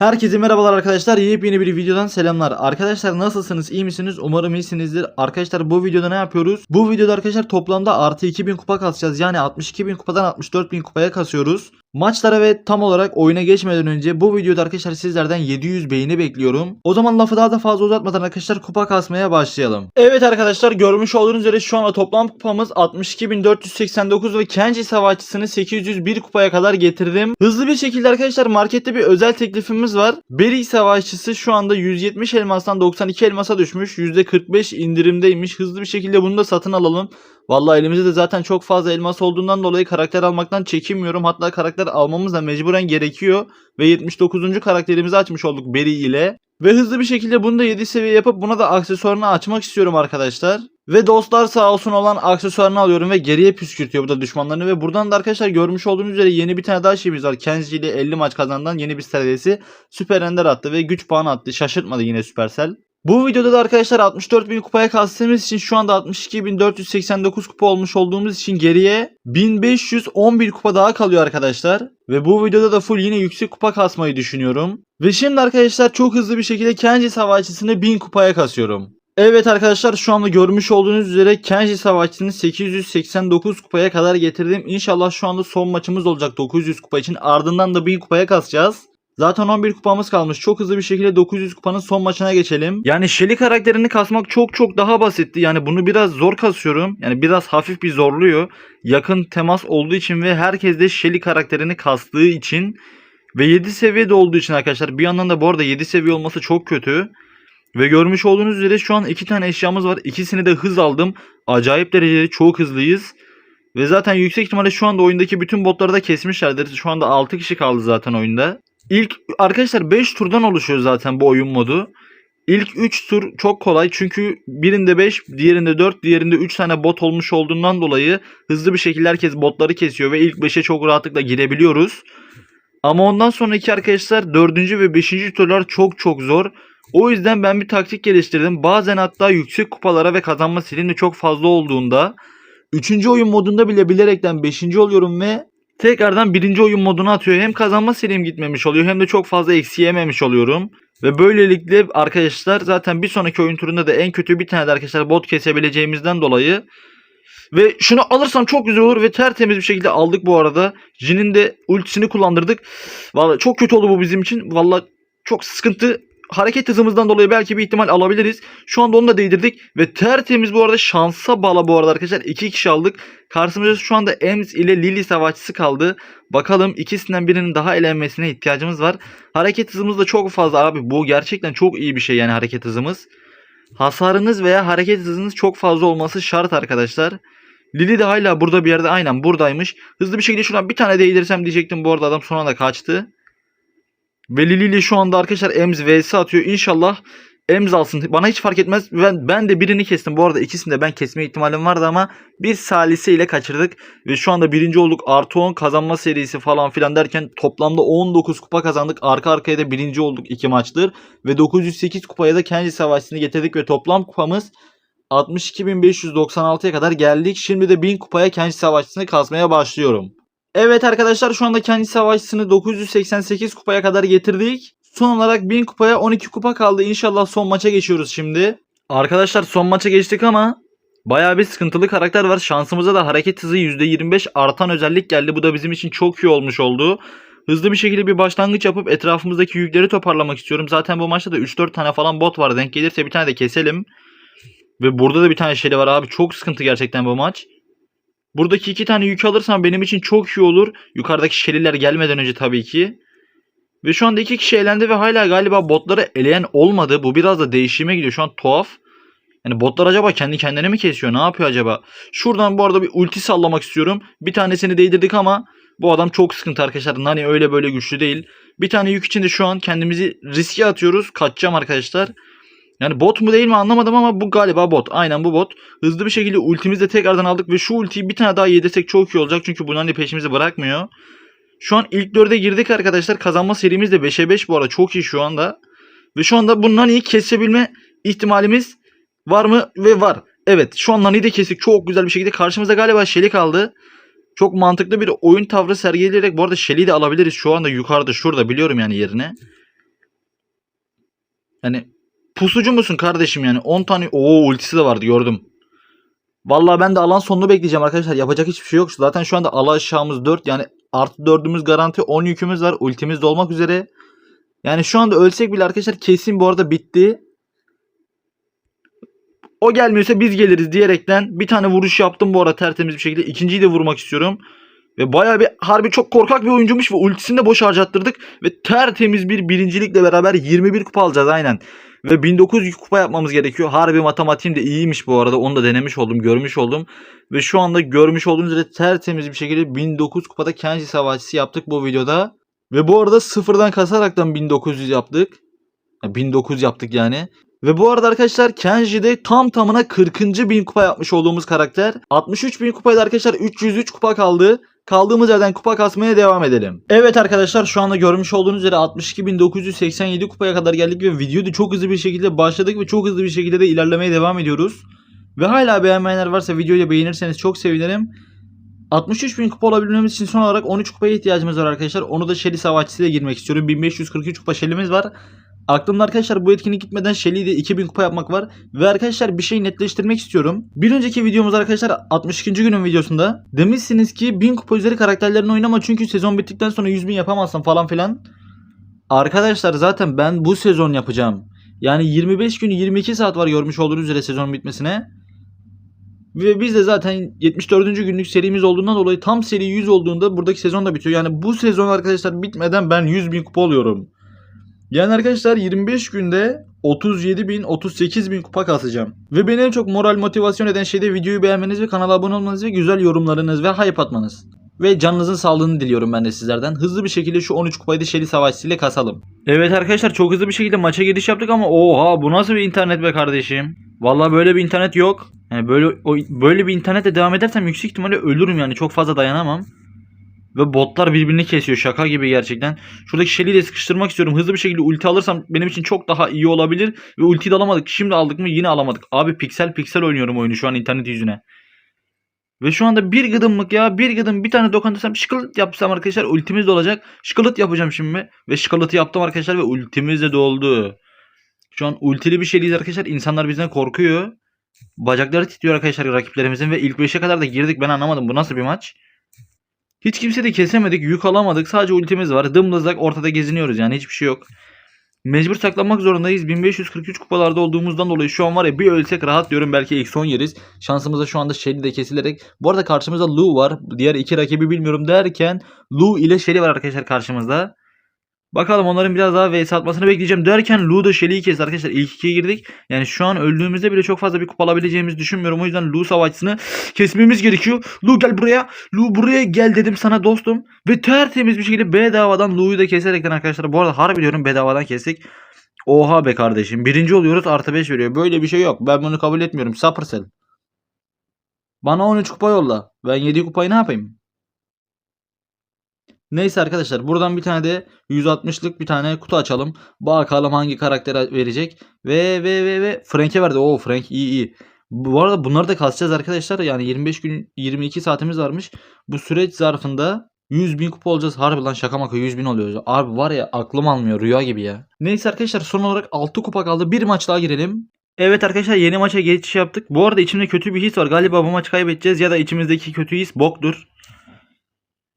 Herkese merhabalar arkadaşlar. Yepyeni bir videodan selamlar. Arkadaşlar nasılsınız? İyi misiniz? Umarım iyisinizdir. Arkadaşlar bu videoda ne yapıyoruz? Bu videoda arkadaşlar toplamda artı 2000 kupa kasacağız. Yani 62.000 kupadan 64.000 kupaya kasıyoruz. Maçlara ve tam olarak oyuna geçmeden önce bu videoda arkadaşlar sizlerden 700 beğeni bekliyorum. O zaman lafı daha da fazla uzatmadan arkadaşlar kupa kasmaya başlayalım. Evet arkadaşlar görmüş olduğunuz üzere şu anda toplam kupamız 62.489 ve Kenji savaşçısını 801 kupaya kadar getirdim. Hızlı bir şekilde arkadaşlar markette bir özel teklifimiz var. Beri savaşçısı şu anda 170 elmastan 92 elmasa düşmüş. %45 indirimdeymiş. Hızlı bir şekilde bunu da satın alalım. Vallahi elimizde de zaten çok fazla elmas olduğundan dolayı karakter almaktan çekinmiyorum. Hatta karakter almamız da mecburen gerekiyor. Ve 79. karakterimizi açmış olduk Beri ile. Ve hızlı bir şekilde bunu da 7 seviye yapıp buna da aksesuarını açmak istiyorum arkadaşlar. Ve dostlar sağ olsun olan aksesuarını alıyorum ve geriye püskürtüyor bu da düşmanlarını. Ve buradan da arkadaşlar görmüş olduğunuz üzere yeni bir tane daha şeyimiz var. Kenji ile 50 maç kazandan yeni bir seviyesi Süper Ender attı ve güç puanı attı. Şaşırtmadı yine Supercell. Bu videoda da arkadaşlar 64.000 kupaya kastığımız için şu anda 62.489 kupa olmuş olduğumuz için geriye 1511 kupa daha kalıyor arkadaşlar. Ve bu videoda da full yine yüksek kupa kasmayı düşünüyorum. Ve şimdi arkadaşlar çok hızlı bir şekilde Kenji savaşçısını 1000 kupaya kasıyorum. Evet arkadaşlar şu anda görmüş olduğunuz üzere Kenji savaşçısını 889 kupaya kadar getirdim. İnşallah şu anda son maçımız olacak 900 kupa için. Ardından da 1000 kupaya kasacağız. Zaten 11 kupamız kalmış. Çok hızlı bir şekilde 900 kupanın son maçına geçelim. Yani Shelly karakterini kasmak çok çok daha basitti. Yani bunu biraz zor kasıyorum. Yani biraz hafif bir zorluyor. Yakın temas olduğu için ve herkes de Shelly karakterini kastığı için ve 7 seviyede olduğu için arkadaşlar. Bir yandan da bu arada 7 seviye olması çok kötü. Ve görmüş olduğunuz üzere şu an 2 tane eşyamız var. İkisini de hız aldım. Acayip derecede çok hızlıyız. Ve zaten yüksek ihtimalle şu anda oyundaki bütün botları da kesmişlerdir. Şu anda 6 kişi kaldı zaten oyunda. İlk arkadaşlar 5 turdan oluşuyor zaten bu oyun modu. İlk 3 tur çok kolay çünkü birinde 5, diğerinde 4, diğerinde 3 tane bot olmuş olduğundan dolayı hızlı bir şekilde herkes botları kesiyor ve ilk 5'e çok rahatlıkla girebiliyoruz. Ama ondan sonraki arkadaşlar 4. ve 5. turlar çok çok zor. O yüzden ben bir taktik geliştirdim. Bazen hatta yüksek kupalara ve kazanma silini çok fazla olduğunda 3. oyun modunda bile bilerekten 5. oluyorum ve tekrardan birinci oyun moduna atıyor. Hem kazanma serim gitmemiş oluyor hem de çok fazla eksi yememiş oluyorum. Ve böylelikle arkadaşlar zaten bir sonraki oyun turunda da en kötü bir tane de arkadaşlar bot kesebileceğimizden dolayı ve şunu alırsam çok güzel olur ve tertemiz bir şekilde aldık bu arada. Jin'in de ultisini kullandırdık. Vallahi çok kötü oldu bu bizim için. Vallahi çok sıkıntı. Hareket hızımızdan dolayı belki bir ihtimal alabiliriz. Şu anda onu da değdirdik. Ve tertemiz bu arada şansa bağla bu arada arkadaşlar. iki kişi aldık. Karşımızda şu anda Ems ile Lily savaşçısı kaldı. Bakalım ikisinden birinin daha elenmesine ihtiyacımız var. Hareket hızımız da çok fazla abi. Bu gerçekten çok iyi bir şey yani hareket hızımız. Hasarınız veya hareket hızınız çok fazla olması şart arkadaşlar. Lily de hala burada bir yerde aynen buradaymış. Hızlı bir şekilde şuradan bir tane değdirsem diyecektim. Bu arada adam son anda kaçtı. Ve Lily ile şu anda arkadaşlar Ems vs atıyor. İnşallah Ems alsın. Bana hiç fark etmez. Ben, ben de birini kestim. Bu arada ikisini de ben kesme ihtimalim vardı ama bir salise ile kaçırdık. Ve şu anda birinci olduk. Artı 10 kazanma serisi falan filan derken toplamda 19 kupa kazandık. Arka arkaya da birinci olduk iki maçtır. Ve 908 kupaya da Kenji Savaşçı'nı getirdik ve toplam kupamız 62.596'ya kadar geldik. Şimdi de 1000 kupaya Kenji Savaşçı'nı kasmaya başlıyorum. Evet arkadaşlar şu anda Kenji Savaşçı'nı 988 kupaya kadar getirdik. Son olarak 1000 kupaya 12 kupa kaldı. İnşallah son maça geçiyoruz şimdi. Arkadaşlar son maça geçtik ama Bayağı bir sıkıntılı karakter var. Şansımıza da hareket hızı %25 artan özellik geldi. Bu da bizim için çok iyi olmuş oldu. Hızlı bir şekilde bir başlangıç yapıp etrafımızdaki yükleri toparlamak istiyorum. Zaten bu maçta da 3-4 tane falan bot var. Denk gelirse bir tane de keselim. Ve burada da bir tane şeyli var abi. Çok sıkıntı gerçekten bu maç. Buradaki iki tane yük alırsam benim için çok iyi olur. Yukarıdaki şeliler gelmeden önce tabii ki. Ve şu anda iki kişi elendi ve hala galiba botları eleyen olmadı. Bu biraz da değişime gidiyor. Şu an tuhaf. Yani botlar acaba kendi kendine mi kesiyor? Ne yapıyor acaba? Şuradan bu arada bir ulti sallamak istiyorum. Bir tanesini değdirdik ama bu adam çok sıkıntı arkadaşlar. Nani öyle böyle güçlü değil. Bir tane yük içinde şu an kendimizi riske atıyoruz. Kaçacağım arkadaşlar. Yani bot mu değil mi anlamadım ama bu galiba bot. Aynen bu bot. Hızlı bir şekilde ultimizi de tekrardan aldık ve şu ultiyi bir tane daha yedirsek çok iyi olacak. Çünkü bu Nani peşimizi bırakmıyor. Şu an ilk dörde girdik arkadaşlar. Kazanma serimiz de 5'e 5 bu arada. Çok iyi şu anda. Ve şu anda bu Nani'yi kesebilme ihtimalimiz var mı? Ve var. Evet şu an Nani'yi de kestik. Çok güzel bir şekilde. Karşımızda galiba Shelly kaldı. Çok mantıklı bir oyun tavrı sergileyerek bu arada Shelly'i de alabiliriz. Şu anda yukarıda şurada biliyorum yani yerine. Yani pusucu musun kardeşim yani? 10 tane o ultisi de vardı gördüm. Vallahi ben de alan sonunu bekleyeceğim arkadaşlar. Yapacak hiçbir şey yok. Zaten şu anda ala aşağımız 4 yani artı 4'ümüz garanti 10 yükümüz var. Ultimiz de olmak üzere. Yani şu anda ölsek bile arkadaşlar kesin bu arada bitti. O gelmiyorsa biz geliriz diyerekten bir tane vuruş yaptım bu arada tertemiz bir şekilde. İkinciyi de vurmak istiyorum. Ve bayağı bir harbi çok korkak bir oyuncumuş ve ultisini de boş harcattırdık. Ve tertemiz bir birincilikle beraber 21 kupa alacağız aynen. Ve 1900 kupa yapmamız gerekiyor. Harbi matematiğim de iyiymiş bu arada. Onu da denemiş oldum, görmüş oldum. Ve şu anda görmüş olduğunuz üzere tertemiz bir şekilde 1900 kupada Kenji savaşçısı yaptık bu videoda. Ve bu arada sıfırdan kasaraktan 1900 yaptık. Ya 1900 yaptık yani. Ve bu arada arkadaşlar Kenji'de tam tamına 40. bin kupa yapmış olduğumuz karakter. 63 bin kupaydı arkadaşlar 303 kupa kaldı. Kaldığımız yerden kupa kasmaya devam edelim. Evet arkadaşlar şu anda görmüş olduğunuz üzere 62.987 kupaya kadar geldik ve videoyu çok hızlı bir şekilde başladık ve çok hızlı bir şekilde de ilerlemeye devam ediyoruz. Ve hala beğenmeyenler varsa videoyu beğenirseniz çok sevinirim. 63.000 kupa olabilmemiz için son olarak 13 kupaya ihtiyacımız var arkadaşlar. Onu da Shelly savaşçısıyla girmek istiyorum. 1543 kupa Shelly'miz var. Aklımda arkadaşlar bu etkinlik gitmeden Shelly'yi de 2000 kupa yapmak var. Ve arkadaşlar bir şey netleştirmek istiyorum. Bir önceki videomuz arkadaşlar 62. günün videosunda demişsiniz ki 1000 kupa üzeri karakterlerini oynama çünkü sezon bittikten sonra 100 bin yapamazsın falan filan. Arkadaşlar zaten ben bu sezon yapacağım. Yani 25 gün 22 saat var görmüş olduğunuz üzere sezon bitmesine. Ve biz de zaten 74. günlük serimiz olduğundan dolayı tam seri 100 olduğunda buradaki sezon da bitiyor. Yani bu sezon arkadaşlar bitmeden ben 100 bin kupa oluyorum. Yani arkadaşlar 25 günde 37 bin 38 bin kupa kasacağım. Ve beni en çok moral motivasyon eden şey de videoyu beğenmeniz ve kanala abone olmanız ve güzel yorumlarınız ve hype atmanız. Ve canınızın sağlığını diliyorum ben de sizlerden. Hızlı bir şekilde şu 13 kupayı da Shelly savaşçısıyla kasalım. Evet arkadaşlar çok hızlı bir şekilde maça giriş yaptık ama oha bu nasıl bir internet be kardeşim. Vallahi böyle bir internet yok. Yani böyle böyle bir internete devam edersem yüksek ihtimalle ölürüm yani çok fazla dayanamam. Ve botlar birbirini kesiyor şaka gibi gerçekten. Şuradaki Shelly'i de sıkıştırmak istiyorum. Hızlı bir şekilde ulti alırsam benim için çok daha iyi olabilir. Ve ultiyi de alamadık. Şimdi aldık mı yine alamadık. Abi piksel piksel oynuyorum oyunu şu an internet yüzüne. Ve şu anda bir gıdımlık ya bir gıdım bir tane dokundursam şıkılıt yapsam arkadaşlar ultimiz de olacak. Şıkılıt yapacağım şimdi. Ve şıkılıtı yaptım arkadaşlar ve ultimiz de doldu. Şu an ultili bir şeyliyiz arkadaşlar. İnsanlar bizden korkuyor. Bacakları titriyor arkadaşlar rakiplerimizin ve ilk 5'e kadar da girdik ben anlamadım. Bu nasıl bir maç? Hiç kimse de kesemedik, yük alamadık. Sadece ultimiz var. Dımdızlak ortada geziniyoruz yani hiçbir şey yok. Mecbur saklanmak zorundayız. 1543 kupalarda olduğumuzdan dolayı şu an var ya bir ölsek rahat diyorum belki ilk son yeriz. Şansımıza şu anda Shelly de kesilerek. Bu arada karşımızda Lu var. Diğer iki rakibi bilmiyorum derken Lu ile Shelly var arkadaşlar karşımızda. Bakalım onların biraz daha vs atmasını bekleyeceğim derken Lu da Shelly'yi kesti arkadaşlar. İlk ikiye girdik. Yani şu an öldüğümüzde bile çok fazla bir kupa alabileceğimizi düşünmüyorum. O yüzden Lu savaşçısını kesmemiz gerekiyor. Lu gel buraya. Lu buraya gel dedim sana dostum. Ve tertemiz bir şekilde bedavadan Lu'yu da keserekten arkadaşlar. Bu arada harbi diyorum bedavadan kestik. Oha be kardeşim. Birinci oluyoruz artı 5 veriyor. Böyle bir şey yok. Ben bunu kabul etmiyorum. Supercell. Bana 13 kupa yolla. Ben 7 kupayı ne yapayım? Neyse arkadaşlar buradan bir tane de 160'lık bir tane kutu açalım. Bakalım hangi karaktere verecek. Ve ve ve ve Frank'e verdi. Oo Frank iyi iyi. Bu arada bunları da kasacağız arkadaşlar. Yani 25 gün 22 saatimiz varmış. Bu süreç zarfında 100 bin kupa olacağız. Harbi lan şaka maka 100 bin oluyor. Abi var ya aklım almıyor rüya gibi ya. Neyse arkadaşlar son olarak 6 kupa kaldı. Bir maç daha girelim. Evet arkadaşlar yeni maça geçiş yaptık. Bu arada içimde kötü bir his var. Galiba bu maçı kaybedeceğiz ya da içimizdeki kötü his boktur.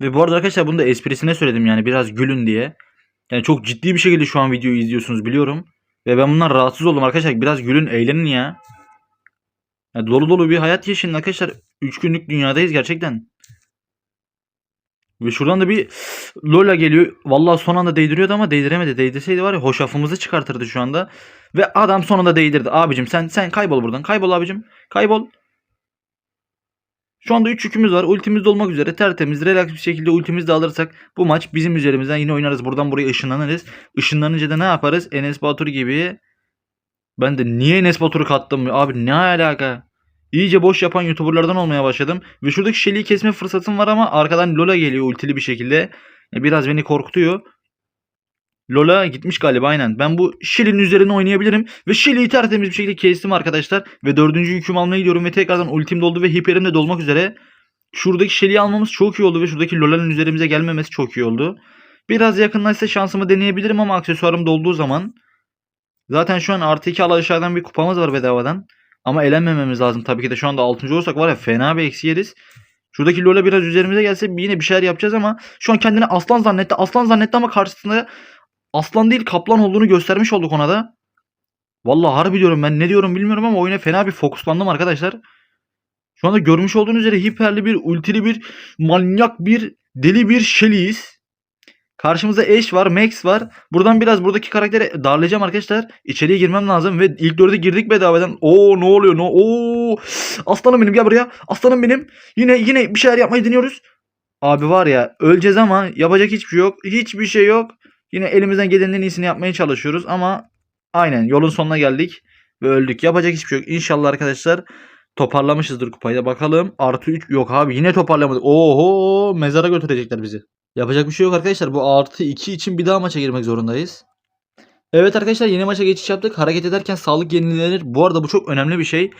Ve bu arada arkadaşlar bunu da esprisine söyledim yani biraz gülün diye. Yani çok ciddi bir şekilde şu an videoyu izliyorsunuz biliyorum. Ve ben bundan rahatsız oldum arkadaşlar. Biraz gülün eğlenin ya. Yani dolu dolu bir hayat yaşayın arkadaşlar. 3 günlük dünyadayız gerçekten. Ve şuradan da bir Lola geliyor. Vallahi son anda değdiriyordu ama değdiremedi. Değdirseydi var ya hoşafımızı çıkartırdı şu anda. Ve adam sonunda değdirdi. Abicim sen sen kaybol buradan. Kaybol abicim. Kaybol. Şu anda 3 yükümüz var. Ultimiz de olmak üzere tertemiz, relax bir şekilde ultimizi de alırsak bu maç bizim üzerimizden yine oynarız. Buradan buraya ışınlanırız. Işınlanınca da ne yaparız? Enes Batur gibi. Ben de niye Enes Batur'u kattım? Abi ne alaka? İyice boş yapan YouTuber'lardan olmaya başladım. Ve şuradaki Shelly'yi kesme fırsatım var ama arkadan Lola geliyor ultili bir şekilde. Biraz beni korkutuyor. Lola gitmiş galiba aynen. Ben bu Shelly'nin üzerine oynayabilirim. Ve Shelly'yi tertemiz bir şekilde kestim arkadaşlar. Ve dördüncü yükümü almaya gidiyorum. Ve tekrardan ultim doldu ve hiperim de dolmak üzere. Şuradaki Shelly'yi almamız çok iyi oldu. Ve şuradaki Lola'nın üzerimize gelmemesi çok iyi oldu. Biraz yakınlaşsa şansımı deneyebilirim ama aksesuarım dolduğu zaman. Zaten şu an artı 2 aşağıdan bir kupamız var bedavadan. Ama elenmememiz lazım tabii ki de şu anda 6. olursak var ya fena bir eksi yeriz. Şuradaki Lola biraz üzerimize gelse yine bir şeyler yapacağız ama şu an kendini aslan zannetti. Aslan zannetti ama karşısında aslan değil kaplan olduğunu göstermiş olduk ona da. Vallahi harbi diyorum ben ne diyorum bilmiyorum ama oyuna fena bir fokuslandım arkadaşlar. Şu anda görmüş olduğunuz üzere hiperli bir, ultili bir, manyak bir, deli bir Shelly'yiz. Karşımızda Ash var, Max var. Buradan biraz buradaki karakteri darlayacağım arkadaşlar. İçeriye girmem lazım ve ilk dörde girdik bedavadan. Oo ne oluyor? No Oo aslanım benim gel buraya. Aslanım benim. Yine yine bir şeyler yapmayı deniyoruz. Abi var ya öleceğiz ama yapacak hiçbir şey yok. Hiçbir şey yok. Yine elimizden gelenin en iyisini yapmaya çalışıyoruz ama aynen yolun sonuna geldik ve öldük. Yapacak hiçbir şey yok. İnşallah arkadaşlar toparlamışızdır kupayı da bakalım. Artı 3 yok abi yine toparlamadık. Oho mezara götürecekler bizi. Yapacak bir şey yok arkadaşlar. Bu artı 2 için bir daha maça girmek zorundayız. Evet arkadaşlar yeni maça geçiş yaptık. Hareket ederken sağlık yenilenir. Bu arada bu çok önemli bir şey.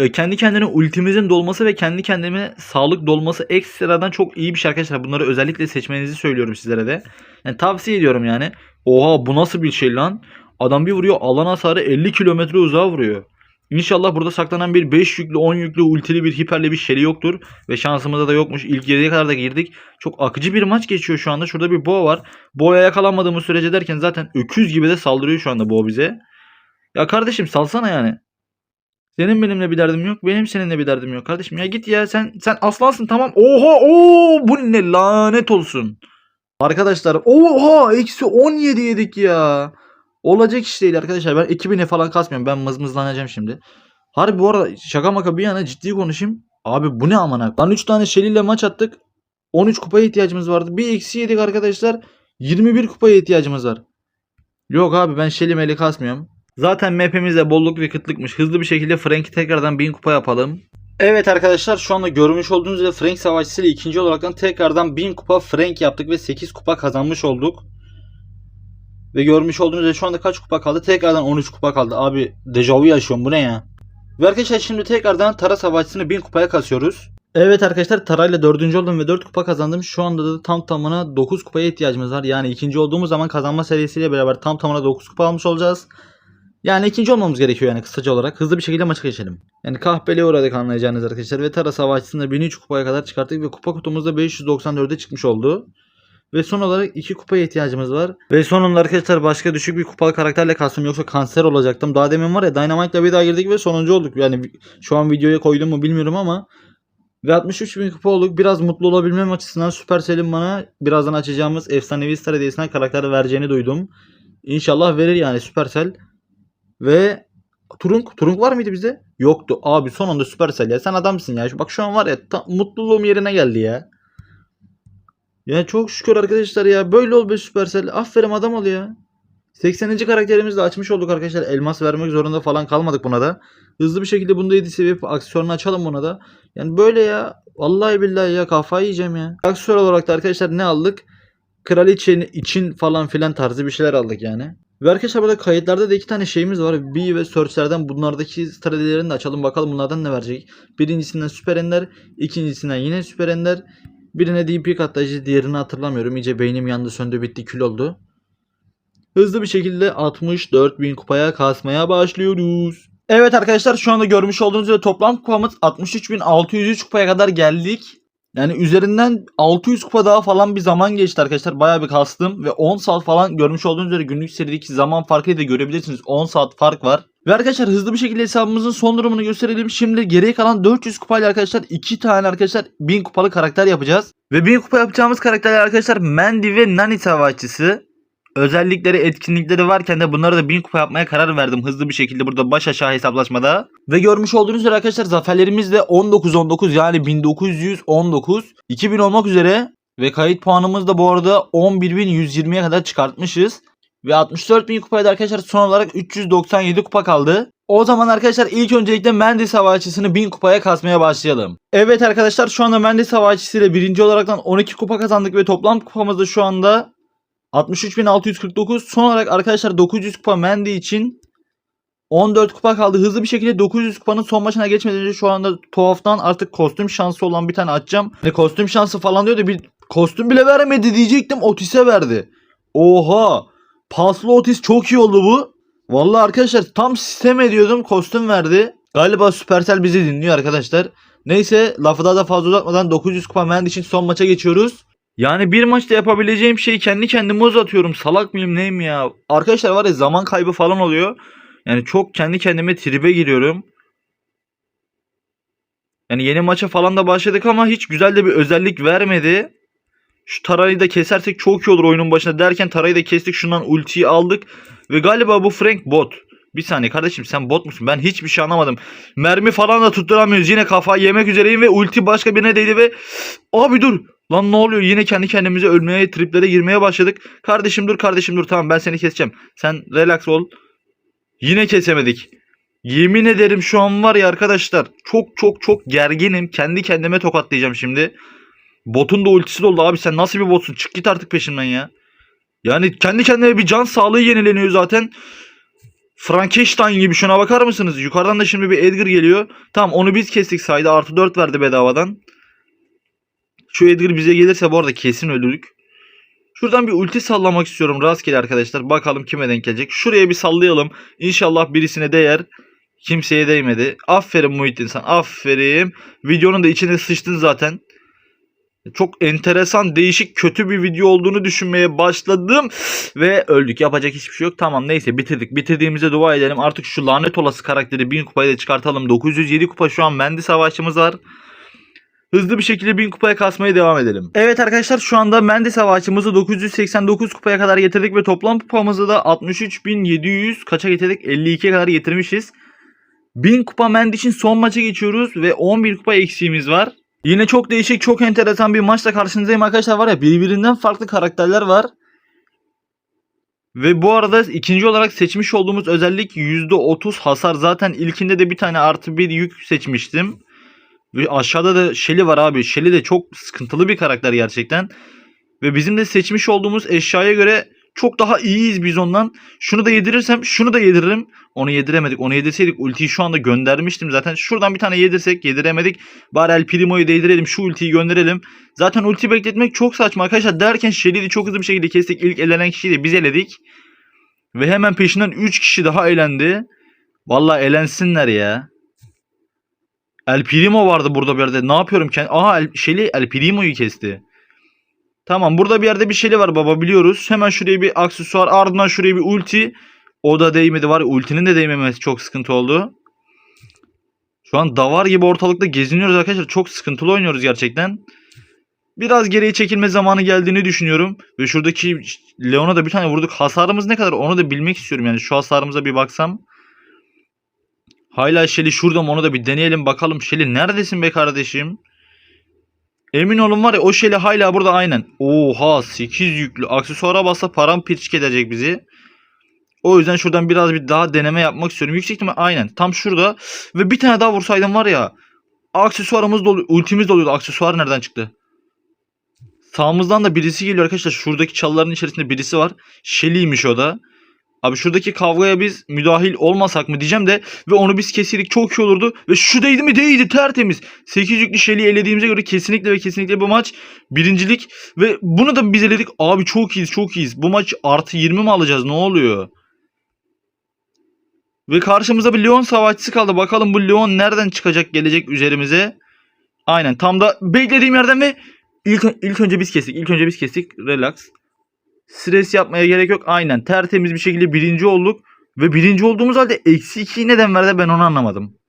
Ee, Kendi kendine ultimizin dolması ve kendi kendime sağlık dolması ekstradan çok iyi bir şey arkadaşlar. Bunları özellikle seçmenizi söylüyorum sizlere de. Yani tavsiye ediyorum yani. Oha bu nasıl bir şey lan? Adam bir vuruyor alan hasarı 50 kilometre uzağa vuruyor. İnşallah burada saklanan bir 5 yüklü 10 yüklü ultili bir hiperli bir şeri yoktur. Ve şansımızda da yokmuş. İlk 7'ye kadar da girdik. Çok akıcı bir maç geçiyor şu anda. Şurada bir boğa var. Boğa'ya yakalanmadığımız sürece derken zaten öküz gibi de saldırıyor şu anda boğa bize. Ya kardeşim salsana yani. Senin benimle bir derdim yok. Benim seninle bir derdim yok kardeşim. Ya git ya sen sen aslansın tamam. Oha oo bu ne lanet olsun. Arkadaşlar oha eksi 17 yedik ya. Olacak iş değil arkadaşlar. Ben 2000'e falan kasmıyorum. Ben mızmızlanacağım şimdi. Harbi bu arada şaka maka bir yana ciddi konuşayım. Abi bu ne amına? Lan 3 tane Shelly ile maç attık. 13 kupaya ihtiyacımız vardı. Bir eksi yedik arkadaşlar. 21 kupaya ihtiyacımız var. Yok abi ben Shelly meli kasmıyorum. Zaten map'imizde bolluk ve kıtlıkmış. Hızlı bir şekilde Frank'i tekrardan 1000 kupa yapalım. Evet arkadaşlar şu anda görmüş olduğunuz üzere Frank Savaşçısı ile ikinci olaraktan tekrardan 1000 kupa Frank yaptık ve 8 kupa kazanmış olduk. Ve görmüş olduğunuz üzere şu anda kaç kupa kaldı? Tekrardan 13 kupa kaldı. Abi dejavu yaşıyorum bu ne ya? Ve arkadaşlar şimdi tekrardan Tara Savaşçısını 1000 kupaya kasıyoruz. Evet arkadaşlar Tara ile 4. oldum ve 4 kupa kazandım. Şu anda da tam tamına 9 kupaya ihtiyacımız var. Yani ikinci olduğumuz zaman kazanma serisiyle beraber tam tamına 9 kupa almış olacağız. Yani ikinci olmamız gerekiyor yani kısaca olarak. Hızlı bir şekilde maça geçelim. Yani kahpeliğe uğradık anlayacağınız arkadaşlar. Ve Tara Savaşçısı'nda 1003 kupaya kadar çıkarttık ve kupa kutumuzda 594'e çıkmış oldu. Ve son olarak 2 kupaya ihtiyacımız var. Ve sonunda arkadaşlar başka düşük bir kupalı karakterle kastım yoksa kanser olacaktım. Daha demin var ya Dynamite'la bir daha girdik ve sonuncu olduk. Yani şu an videoya koydum mu bilmiyorum ama ve 63 bin kupa olduk. Biraz mutlu olabilmem açısından Supercell'in bana birazdan açacağımız efsanevi Star hediyesinden karakter vereceğini duydum. İnşallah verir yani Supercell. Ve Turunk, Turunk var mıydı bizde? Yoktu. Abi son anda Supercell ya. Sen adamsın ya. Bak şu an var ya mutluluğum yerine geldi ya. Ya çok şükür arkadaşlar ya. Böyle ol be Supercell. Aferin adam ol ya. 80. karakterimizi de açmış olduk arkadaşlar. Elmas vermek zorunda falan kalmadık buna da. Hızlı bir şekilde bunda 7 seviye aksiyonunu açalım buna da. Yani böyle ya. Vallahi billahi ya kafayı yiyeceğim ya. Aksiyon olarak da arkadaşlar ne aldık? Kraliçenin için falan filan tarzı bir şeyler aldık yani. Ve arkadaşlar burada kayıtlarda da iki tane şeyimiz var. B ve Search'lerden bunlardaki stratejilerini de açalım. Bakalım bunlardan ne verecek. Birincisinden Süper Ender. ikincisinden yine Süper Ender. Birine DP katlayıcı diğerini hatırlamıyorum. İyice beynim yandı söndü bitti kül oldu. Hızlı bir şekilde 64.000 kupaya kasmaya başlıyoruz. Evet arkadaşlar şu anda görmüş olduğunuz üzere toplam kupamız 63.603 kupaya kadar geldik. Yani üzerinden 600 kupa daha falan bir zaman geçti arkadaşlar. Bayağı bir kastım ve 10 saat falan görmüş olduğunuz üzere günlük serideki zaman farkı da görebilirsiniz. 10 saat fark var. Ve arkadaşlar hızlı bir şekilde hesabımızın son durumunu gösterelim. Şimdi geriye kalan 400 kupayla arkadaşlar 2 tane arkadaşlar 1000 kupalı karakter yapacağız. Ve 1000 kupa yapacağımız karakterler arkadaşlar Mandy ve Nani savaşçısı. Özellikleri, etkinlikleri varken de bunları da 1000 kupa yapmaya karar verdim. Hızlı bir şekilde burada baş aşağı hesaplaşmada. Ve görmüş olduğunuz üzere arkadaşlar zaferlerimiz de 19-19 yani 1919. 2000 olmak üzere. Ve kayıt puanımız da bu arada 11.120'ye kadar çıkartmışız. Ve 64.000 kupaya da arkadaşlar son olarak 397 kupa kaldı. O zaman arkadaşlar ilk öncelikle Mendy Savaşçısını 1000 kupaya kasmaya başlayalım. Evet arkadaşlar şu anda Mendy Savaşçısı ile birinci olaraktan 12 kupa kazandık ve toplam kupamız da şu anda 63.649. Son olarak arkadaşlar 900 kupa Mendy için 14 kupa kaldı. Hızlı bir şekilde 900 kupanın son maçına geçmeden önce şu anda tuhaftan artık kostüm şansı olan bir tane açacağım. Ve kostüm şansı falan diyor da bir kostüm bile vermedi diyecektim. Otis'e verdi. Oha. Paslı Otis çok iyi oldu bu. Vallahi arkadaşlar tam sistem ediyordum kostüm verdi. Galiba Supercell bizi dinliyor arkadaşlar. Neyse lafı daha da fazla uzatmadan 900 kupa Mendy için son maça geçiyoruz. Yani bir maçta yapabileceğim şeyi kendi kendime uzatıyorum. Salak mıyım neyim ya? Arkadaşlar var ya zaman kaybı falan oluyor. Yani çok kendi kendime tribe giriyorum. Yani yeni maça falan da başladık ama hiç güzel de bir özellik vermedi. Şu tarayı da kesersek çok iyi olur oyunun başında derken tarayı da kestik. Şundan ultiyi aldık. Ve galiba bu Frank bot. Bir saniye kardeşim sen bot musun? Ben hiçbir şey anlamadım. Mermi falan da tutturamıyoruz. Yine kafayı yemek üzereyim ve ulti başka birine değdi ve... Abi dur. Lan ne oluyor? Yine kendi kendimize ölmeye, triplere girmeye başladık. Kardeşim dur kardeşim dur. Tamam ben seni keseceğim. Sen relax ol. Yine kesemedik. Yemin ederim şu an var ya arkadaşlar. Çok çok çok gerginim. Kendi kendime tokatlayacağım şimdi. Botun da ultisi doldu abi sen nasıl bir botsun? Çık git artık peşimden ya. Yani kendi kendine bir can sağlığı yenileniyor zaten. Frankenstein gibi şuna bakar mısınız? Yukarıdan da şimdi bir Edgar geliyor. Tamam onu biz kestik sayda artı 4 verdi bedavadan. Şu Edgar bize gelirse bu arada kesin öldürdük. Şuradan bir ulti sallamak istiyorum rastgele arkadaşlar. Bakalım kime denk gelecek. Şuraya bir sallayalım. İnşallah birisine değer. Kimseye değmedi. Aferin Muhittin sen. Aferin. Videonun da içine sıçtın zaten. Çok enteresan, değişik, kötü bir video olduğunu düşünmeye başladım. Ve öldük. Yapacak hiçbir şey yok. Tamam neyse bitirdik. Bitirdiğimize dua edelim. Artık şu lanet olası karakteri 1000 kupayı da çıkartalım. 907 kupa şu an Mendy savaşçımız var. Hızlı bir şekilde 1000 kupaya kasmaya devam edelim. Evet arkadaşlar şu anda Mendy savaşçımızı 989 kupaya kadar getirdik ve toplam kupamızı da 63.700 kaça getirdik? 52'ye kadar getirmişiz. 1000 kupa Mendy için son maça geçiyoruz ve 11 kupa eksiğimiz var. Yine çok değişik, çok enteresan bir maçla karşınızdayım arkadaşlar. Var ya birbirinden farklı karakterler var. Ve bu arada ikinci olarak seçmiş olduğumuz özellik %30 hasar. Zaten ilkinde de bir tane artı bir yük seçmiştim. Aşağıda da Shelly var abi. Shelly de çok sıkıntılı bir karakter gerçekten. Ve bizim de seçmiş olduğumuz eşyaya göre çok daha iyiyiz biz ondan. Şunu da yedirirsem şunu da yediririm. Onu yediremedik. Onu yedirseydik ultiyi şu anda göndermiştim zaten. Şuradan bir tane yedirsek yediremedik. Bari El Primo'yu değdirelim. Şu ultiyi gönderelim. Zaten ulti bekletmek çok saçma arkadaşlar. Derken Shelly'yi çok hızlı bir şekilde kestik. İlk elenen kişiyi de biz eledik. Ve hemen peşinden 3 kişi daha elendi. Vallahi elensinler ya. El Primo vardı burada bir yerde. Ne yapıyorum? Aha El, Shelly El Primo'yu kesti. Tamam burada bir yerde bir şeyli var baba biliyoruz. Hemen şuraya bir aksesuar ardından şuraya bir ulti. O da değmedi var ultinin de değmemesi çok sıkıntı oldu. Şu an davar gibi ortalıkta geziniyoruz arkadaşlar. Çok sıkıntılı oynuyoruz gerçekten. Biraz geriye çekilme zamanı geldiğini düşünüyorum. Ve şuradaki Leon'a da bir tane vurduk. Hasarımız ne kadar onu da bilmek istiyorum. Yani şu hasarımıza bir baksam. Hala Shelly şurada mı onu da bir deneyelim bakalım. Shelly neredesin be kardeşim? Emin olun var ya o Shelly hala burada aynen. Oha 8 yüklü. Aksesuara bassa paramparçık edecek bizi. O yüzden şuradan biraz bir daha deneme yapmak istiyorum. Yüksek ihtimal aynen tam şurada. Ve bir tane daha vursaydım var ya. Aksesuarımız dolu. Ultimiz doluyordu. Aksesuar nereden çıktı? Sağımızdan da birisi geliyor arkadaşlar. Şuradaki çalıların içerisinde birisi var. Shelly'ymiş o da. Abi şuradaki kavgaya biz müdahil olmasak mı diyeceğim de ve onu biz kesirdik çok iyi olurdu. Ve şu değdi mi değdi tertemiz. 8 yüklü Shelly'i elediğimize göre kesinlikle ve kesinlikle bu maç birincilik. Ve bunu da biz eledik. Abi çok iyiyiz çok iyiyiz. Bu maç artı 20 mi alacağız ne oluyor? Ve karşımıza bir Leon savaşçısı kaldı. Bakalım bu Leon nereden çıkacak gelecek üzerimize. Aynen tam da beklediğim yerden ve ilk, ilk önce biz kestik. İlk önce biz kestik. Relax. Stres yapmaya gerek yok. Aynen tertemiz bir şekilde birinci olduk. Ve birinci olduğumuz halde eksi 2'yi neden verdi ben onu anlamadım.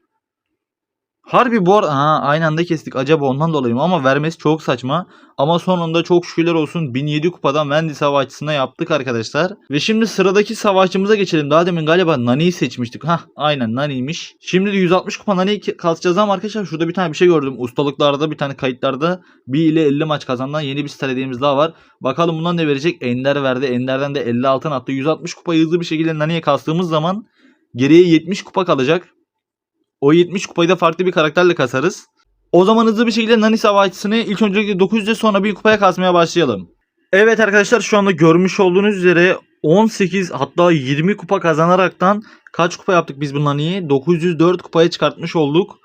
Harbi bu arada ha, aynı anda kestik acaba ondan dolayı mı ama vermesi çok saçma. Ama sonunda çok şükürler olsun 1007 kupadan Wendy savaşçısına yaptık arkadaşlar. Ve şimdi sıradaki savaşçımıza geçelim. Daha demin galiba Nani'yi seçmiştik. Hah aynen Nani'ymiş. Şimdi de 160 kupa Nani'yi kasacağız ama arkadaşlar şurada bir tane bir şey gördüm. Ustalıklarda bir tane kayıtlarda 1 ile 50 maç kazanan yeni bir stratejimiz daha var. Bakalım bundan ne verecek? Ender verdi. Ender'den de 50 altın attı. 160 kupayı hızlı bir şekilde Nani'ye kastığımız zaman geriye 70 kupa kalacak. O 70 kupayı da farklı bir karakterle kasarız. O zaman hızlı bir şekilde Nani savaşçısını ilk öncelikle 900'e sonra bir kupaya kasmaya başlayalım. Evet arkadaşlar şu anda görmüş olduğunuz üzere 18 hatta 20 kupa kazanaraktan kaç kupa yaptık biz bu Nani'yi? 904 kupaya çıkartmış olduk.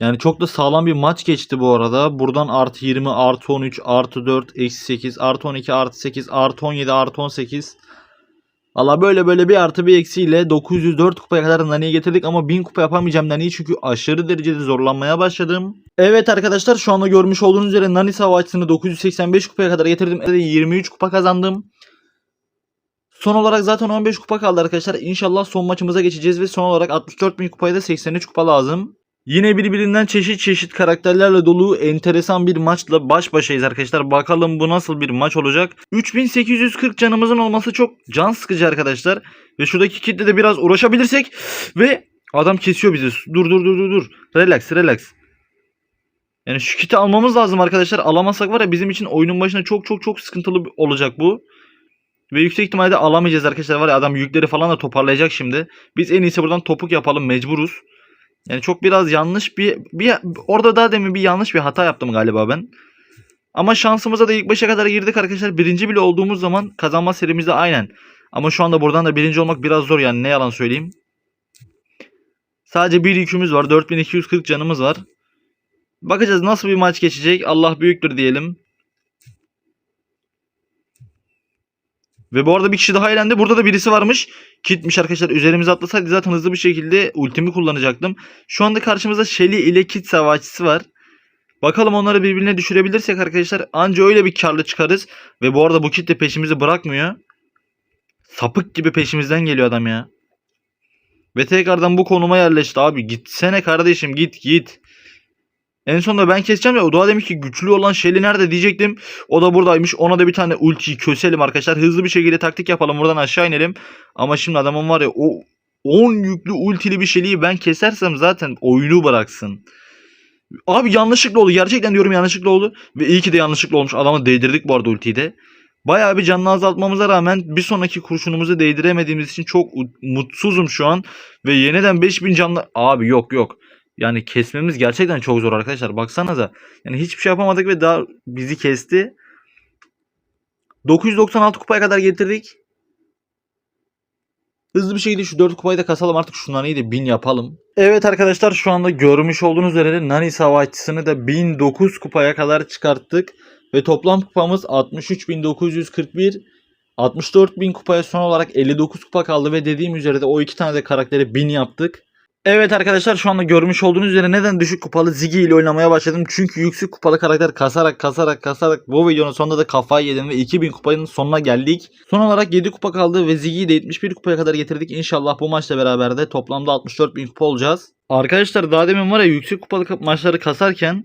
Yani çok da sağlam bir maç geçti bu arada. Buradan artı 20, artı 13, artı 4, eksi 8, artı 12, artı 8, artı 17, artı 18. Valla böyle böyle bir artı bir eksiyle 904 kupaya kadar Nani'yi getirdik ama 1000 kupa yapamayacağım Nani'yi çünkü aşırı derecede zorlanmaya başladım. Evet arkadaşlar şu anda görmüş olduğunuz üzere Nani savaşçısını 985 kupaya kadar getirdim. 23 kupa kazandım. Son olarak zaten 15 kupa kaldı arkadaşlar. İnşallah son maçımıza geçeceğiz ve son olarak 64 bin kupaya da 83 kupa lazım. Yine birbirinden çeşit çeşit karakterlerle dolu enteresan bir maçla baş başayız arkadaşlar. Bakalım bu nasıl bir maç olacak. 3840 canımızın olması çok can sıkıcı arkadaşlar. Ve şuradaki kitle de biraz uğraşabilirsek ve adam kesiyor bizi. Dur dur dur dur dur. Relax relax. Yani şu kiti almamız lazım arkadaşlar. Alamazsak var ya bizim için oyunun başında çok çok çok sıkıntılı olacak bu. Ve yüksek ihtimalle alamayacağız arkadaşlar. Var ya adam yükleri falan da toparlayacak şimdi. Biz en iyisi buradan topuk yapalım mecburuz. Yani çok biraz yanlış bir, bir orada daha demin bir yanlış bir hata yaptım galiba ben. Ama şansımıza da ilk başa kadar girdik arkadaşlar. Birinci bile olduğumuz zaman kazanma serimizde aynen. Ama şu anda buradan da birinci olmak biraz zor yani ne yalan söyleyeyim. Sadece bir yükümüz var. 4240 canımız var. Bakacağız nasıl bir maç geçecek. Allah büyüktür diyelim. Ve bu arada bir kişi daha eğlendi. Burada da birisi varmış. Kitmiş arkadaşlar. Üzerimize atlasaydı zaten hızlı bir şekilde ultimi kullanacaktım. Şu anda karşımızda Shelly ile Kit savaşçısı var. Bakalım onları birbirine düşürebilirsek arkadaşlar anca öyle bir karlı çıkarız. Ve bu arada bu kit de peşimizi bırakmıyor. Sapık gibi peşimizden geliyor adam ya. Ve tekrardan bu konuma yerleşti abi. Gitsene kardeşim git git. En sonunda ben keseceğim ya o doğa demiş ki güçlü olan Shelly nerede diyecektim. O da buradaymış. Ona da bir tane ultiyi köselim arkadaşlar. Hızlı bir şekilde taktik yapalım. Buradan aşağı inelim. Ama şimdi adamın var ya o 10 yüklü ultili bir Shelly'yi ben kesersem zaten oyunu bıraksın. Abi yanlışlıkla oldu. Gerçekten diyorum yanlışlıkla oldu. Ve iyi ki de yanlışlıkla olmuş. Adamı değdirdik bu arada ultiyi de. Bayağı bir canını azaltmamıza rağmen bir sonraki kurşunumuzu değdiremediğimiz için çok mutsuzum şu an. Ve yeniden 5000 canlı... Abi yok yok. Yani kesmemiz gerçekten çok zor arkadaşlar. Baksanıza. Yani hiçbir şey yapamadık ve daha bizi kesti. 996 kupaya kadar getirdik. Hızlı bir şekilde şu 4 kupayı da kasalım artık şunları iyi de 1000 yapalım. Evet arkadaşlar şu anda görmüş olduğunuz üzere Nani Savaşçısını da 1009 kupaya kadar çıkarttık. Ve toplam kupamız 63.941. 64.000 kupaya son olarak 59 kupa kaldı ve dediğim üzere de o iki tane de karakteri 1000 yaptık. Evet arkadaşlar şu anda görmüş olduğunuz üzere neden düşük kupalı Ziggy ile oynamaya başladım? Çünkü yüksek kupalı karakter kasarak kasarak kasarak bu videonun sonunda da kafayı yedim ve 2000 kupanın sonuna geldik. Son olarak 7 kupa kaldı ve Ziggy'yi de 71 kupaya kadar getirdik. İnşallah bu maçla beraber de toplamda 64.000 kupa olacağız. Arkadaşlar daha demin var ya yüksek kupalı maçları kasarken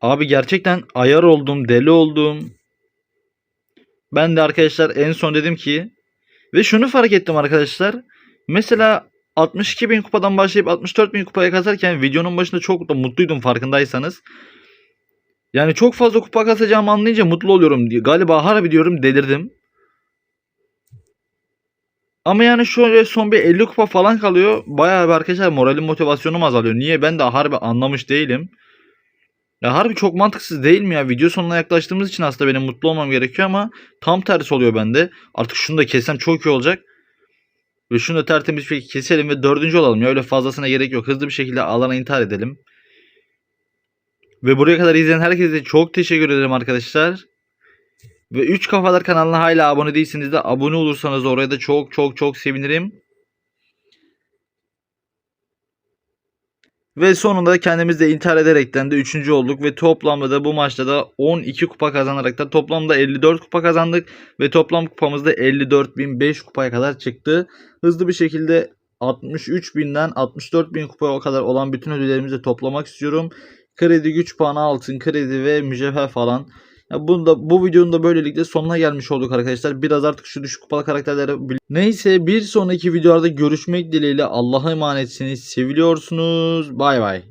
abi gerçekten ayar oldum, deli oldum. Ben de arkadaşlar en son dedim ki ve şunu fark ettim arkadaşlar. Mesela 62 bin kupadan başlayıp 64 bin kupaya kasarken videonun başında çok da mutluydum farkındaysanız. Yani çok fazla kupa kasacağımı anlayınca mutlu oluyorum diye. Galiba harbi diyorum delirdim. Ama yani şöyle son bir 50 kupa falan kalıyor. Bayağı bir arkadaşlar moralim motivasyonum azalıyor. Niye ben de harbi anlamış değilim. Ya harbi çok mantıksız değil mi ya? Video sonuna yaklaştığımız için aslında benim mutlu olmam gerekiyor ama tam tersi oluyor bende. Artık şunu da kessem çok iyi olacak. Ve şunu da tertemiz bir şekilde keselim ve dördüncü olalım ya öyle fazlasına gerek yok. Hızlı bir şekilde alana intihar edelim. Ve buraya kadar izleyen herkese çok teşekkür ederim arkadaşlar. Ve 3 Kafalar kanalına hala abone değilsiniz de abone olursanız oraya da çok çok çok sevinirim. Ve sonunda kendimiz de intihar ederekten de 3. olduk ve toplamda da bu maçta da 12 kupa kazanarak da toplamda 54 kupa kazandık ve toplam kupamız da 54.005 kupaya kadar çıktı. Hızlı bir şekilde 63.000'den 64.000 kupaya kadar olan bütün ödüllerimizi toplamak istiyorum. Kredi, güç puanı, altın, kredi ve mücevher falan. Bunu da, bu videonun da böylelikle sonuna gelmiş olduk arkadaşlar. Biraz artık şu düşük kupalı karakterlere... Neyse bir sonraki videolarda görüşmek dileğiyle Allah'a emanetsiniz. Seviliyorsunuz. Bay bay.